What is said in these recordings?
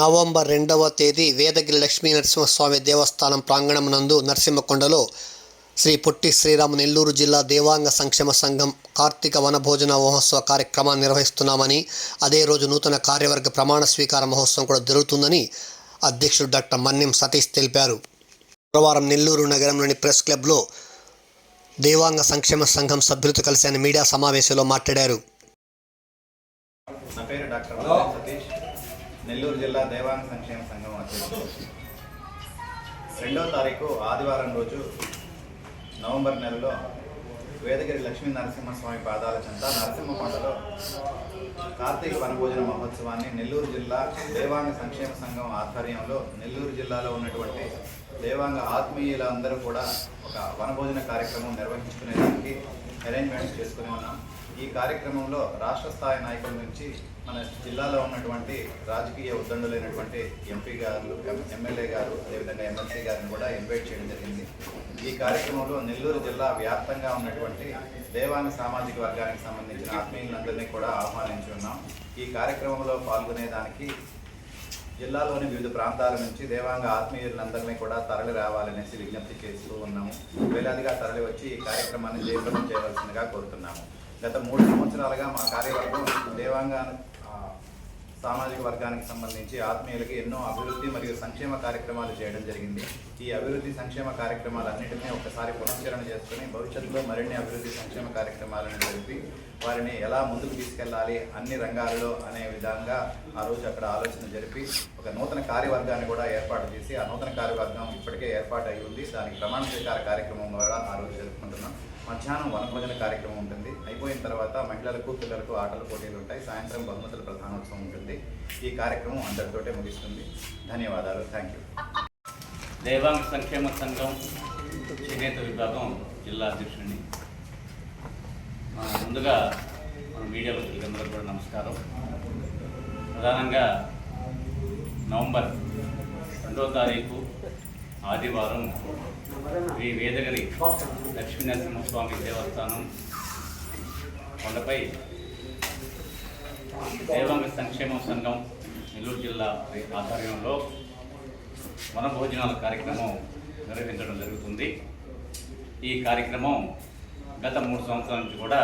November రెండవ తేదీ వేదగిరి లక్ష్మీ నరసింహస్వామి దేవస్థానం ప్రాంగణం నందు నరసింహకొండలో శ్రీ పొట్టి శ్రీరామ నెల్లూరు జిల్లా దేవాంగ సంక్షేమ సంఘం కార్తీక వనభోజన మహోత్సవ కార్యక్రమాన్ని నిర్వహిస్తున్నామని అదే రోజు నూతన కార్యవర్గ ప్రమాణ స్వీకార మహోత్సవం కూడా జరుగుతుందని అధ్యక్షుడు డాక్టర్ మన్యం సతీష్ తెలిపారు. శుక్రవారం నెల్లూరు నగరంలోని ప్రెస్ క్లబ్లో దేవాంగ సంక్షేమ సంఘం సభ్యులతో కలిసి ఆయన మీడియా సమావేశంలో మాట్లాడారు. నా పేరు డాక్టర్ నెల్లూరు జిల్లా దేవాంగ సంక్షేమ సంఘం అధ్యక్షుడు. రెండవ తారీఖు ఆదివారం రోజు నవంబర్ నెలలో వేదగిరి లక్ష్మీ నరసింహస్వామి పాదాల చెంత నరసింహకొండలో కార్తీక వనభోజన మహోత్సవాన్ని నెల్లూరు జిల్లా దేవాంగ సంక్షేమ సంఘం ఆధ్వర్యంలో నెల్లూరు జిల్లాలో ఉన్నటువంటి దేవాంగ ఆత్మీయుల అందరూ కూడా ఒక వనభోజన కార్యక్రమం నిర్వహించుకునేదానికి అరేంజ్మెంట్స్ చేసుకుని ఉన్నాం. ఈ కార్యక్రమంలో రాష్ట్ర స్థాయి నాయకుల నుంచి మన జిల్లాలో ఉన్నటువంటి రాజకీయ ఉద్దండులైనటువంటి ఎంపీ గారు ఎమ్మెల్యే గారు అదేవిధంగా ఎమ్మెల్సీ గారిని కూడా ఇన్వైట్ చేయడం జరిగింది. ఈ కార్యక్రమంలో నెల్లూరు జిల్లా వ్యాప్తంగా ఉన్నటువంటి దేవాంగ సామాజిక వర్గానికి సంబంధించిన ఆత్మీయులందరినీ కూడా ఆహ్వానించి ఉన్నాం. ఈ కార్యక్రమంలో పాల్గొనేదానికి జిల్లాలోని వివిధ ప్రాంతాల నుంచి దేవాంగ ఆత్మీయులందరినీ కూడా తరలి రావాలనేసి విజ్ఞప్తి చేస్తూ ఉన్నాము. వేలాదిగా తరలి వచ్చి ఈ కార్యక్రమాన్ని జయప్రదం చేయవలసిందిగా కోరుతున్నాము. గత మూడు సంవత్సరాలుగా మా కార్యవర్గం దేవాంగ సామాజిక వర్గానికి సంబంధించి ఆత్మీయులకి ఎన్నో అభివృద్ధి మరియు సంక్షేమ కార్యక్రమాలు చేయడం జరిగింది. ఈ అభివృద్ధి సంక్షేమ కార్యక్రమాలన్నింటినీ ఒకసారి పునశ్చరణ చేసుకుని భవిష్యత్తులో మరిన్ని అభివృద్ధి సంక్షేమ కార్యక్రమాలను జరిపి వారిని ఎలా ముందుకు తీసుకెళ్ళాలి అన్ని రంగాలలో అనే విధంగా ఆ రోజు అక్కడ ఆలోచన జరిపి ఒక నూతన కార్యవర్గాన్ని కూడా ఏర్పాటు చేసి ఆ నూతన కార్యవర్గం ఇప్పటికే ఏర్పాటు అయి ఉంది. దానికి ప్రమాణ స్వీకార కార్యక్రమం ద్వారా ఆ రోజు జరుపుకుంటున్నాం. మధ్యాహ్నం వనభోజన కార్యక్రమం ఉంటుంది. అయిపోయిన తర్వాత మహిళలకు పిల్లలకు ఆటల పోటీలు ఉంటాయి. సాయంత్రం బహుమతుల ప్రధానోత్సవం ఉంటుంది. ఈ కార్యక్రమం అందరితోటే ముగిస్తుంది. ధన్యవాదాలు. థ్యాంక్ యూ దేవాంగ సంక్షేమ సంఘం చేనేత విభాగం జిల్లా అధ్యక్షుడిని. ముందుగా మన మీడియా మిత్రులందరూ కూడా నమస్కారం. ప్రధానంగా నవంబర్ రెండో తారీఖు ఆదివారం శ్రీ వేదగిరి లక్ష్మీనరసింహస్వామి దేవస్థానం కొండపై దేవాంగ సంక్షేమ సంఘం నెల్లూరు జిల్లా ఆధ్వర్యంలో వనభోజనాల కార్యక్రమం నిర్వహించడం జరుగుతుంది. ఈ కార్యక్రమం గత మూడు సంవత్సరాల నుంచి కూడా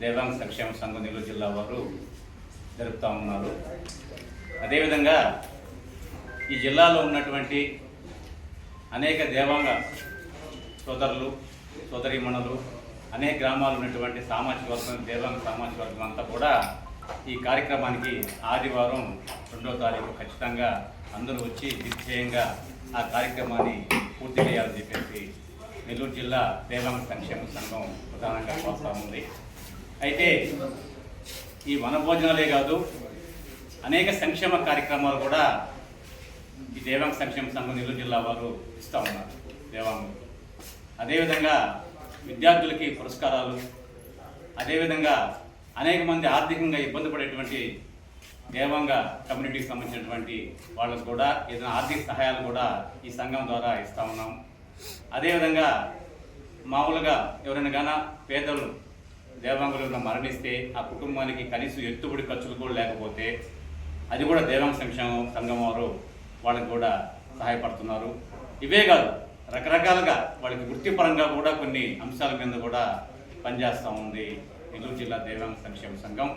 దేవాంగ సంక్షేమ సంఘం నెల్లూరు జిల్లా వారు జరుపుతూ ఉన్నారు. అదేవిధంగా ఈ జిల్లాలో ఉన్నటువంటి అనేక దేవాంగ సోదరులు సోదరిమణులు అనేక గ్రామాలు ఉన్నటువంటి సామాజిక వర్గం దేవాంగ సామాజిక వర్గం అంతా కూడా ఈ కార్యక్రమానికి ఆదివారం రెండో తారీఖు ఖచ్చితంగా అందరూ వచ్చి దిగ్విజయంగా ఆ కార్యక్రమాన్ని పూర్తి చేయాలని చెప్పేసి నెల్లూరు జిల్లా దేవాంగ సంక్షేమ సంఘం ప్రధానంగా కోరుతా ఉంది. అయితే ఈ వనభోజనాలే కాదు అనేక సంక్షేమ కార్యక్రమాలు కూడా ఈ దేవాంగ సంక్షేమ సంఘం నెల్లూరు జిల్లా వారు ఇస్తూ ఉన్నారు దేవాంగులు. అదేవిధంగా విద్యార్థులకి పురస్కారాలు అదేవిధంగా అనేక మంది ఆర్థికంగా ఇబ్బంది పడేటువంటి దేవాంగ కమ్యూనిటీకి సంబంధించినటువంటి వాళ్ళకు కూడా ఏదైనా ఆర్థిక సహాయాలు కూడా ఈ సంఘం ద్వారా ఇస్తూ ఉన్నాం. అదేవిధంగా మామూలుగా ఎవరైనా గాన పేదలు దేవాంగులు మరణిస్తే ఆ కుటుంబానికి కనీసం ఎత్తుబడి ఖర్చులు కూడా లేకపోతే అది కూడా దేవాంగ సంక్షేమ సంఘం వారు వాళ్ళకి కూడా సహాయపడుతున్నారు. ఇవే కాదు రకరకాలుగా వాళ్ళకి వృత్తిపరంగా కూడా కొన్ని అంశాల మీద కూడా పనిచేస్తూ ఉంది నెల్లూరు జిల్లా దేవాంగ సంక్షేమ సంఘం.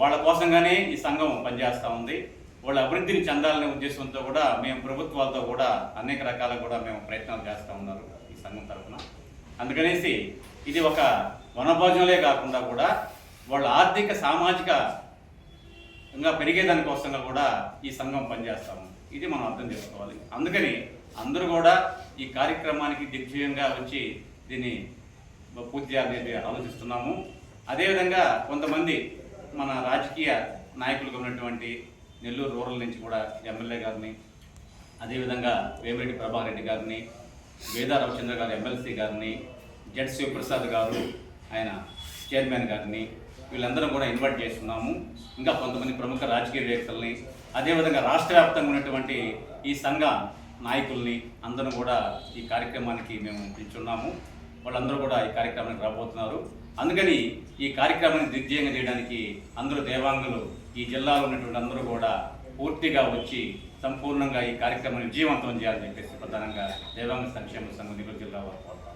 వాళ్ళ కోసంగానే ఈ సంఘం పనిచేస్తూ ఉంది. వాళ్ళ అభివృద్ధిని చెందాలనే ఉద్దేశంతో కూడా మేము ప్రభుత్వాలతో కూడా అనేక రకాల కూడా మేము ప్రయత్నాలు చేస్తూ ఉన్నారు ఈ సంఘం తరఫున. అందుకనేసి ఇది ఒక వనభోజనలే కాకుండా కూడా వాళ్ళ ఆర్థిక సామాజిక ఇంకా పెరిగేదాని కోసంగా కూడా ఈ సంఘం పనిచేస్తూ ఉంది. ఇది మనం అర్థం చేసుకోవాలి. అందుకని అందరూ కూడా ఈ కార్యక్రమానికి దిగ్విజయంగా వచ్చి దీన్ని పూర్తి చేయాలనేది ఆలోచిస్తున్నాము. అదేవిధంగా కొంతమంది మన రాజకీయ నాయకులుగా ఉన్నటువంటి నెల్లూరు రూరల్ నుంచి కూడా ఎమ్మెల్యే గారిని అదేవిధంగా వేమిరెడ్డి ప్రభాకర్ రెడ్డి గారిని వేదా రవిచంద్ర గారు ఎమ్మెల్సీ గారిని జడ్ శివప్రసాద్ గారు ఆయన చైర్మన్ గారిని వీళ్ళందరం కూడా ఇన్వైట్ చేస్తున్నాము. ఇంకా కొంతమంది ప్రముఖ రాజకీయ రాజకీయవేత్తల్ని అదేవిధంగా రాష్ట్ర వ్యాప్తంగా ఉన్నటువంటి ఈ సంఘ నాయకుల్ని అందరూ కూడా ఈ కార్యక్రమానికి మేము పిలుచున్నాము వాళ్ళందరూ కూడా ఈ కార్యక్రమానికి రాబోతున్నారు. అందుకని ఈ కార్యక్రమాన్ని దిగ్జయంగా చేయడానికి అందరూ దేవాంగులు ఈ జిల్లాలో ఉన్నటువంటి అందరూ కూడా పూర్తిగా వచ్చి సంపూర్ణంగా ఈ కార్యక్రమాన్ని విజయవంతం చేయాలని చెప్పేసి ప్రధానంగా దేవాంగ సంక్షేమ సంఘం నెల్లూరు జిల్లా వారు కోరుతారు.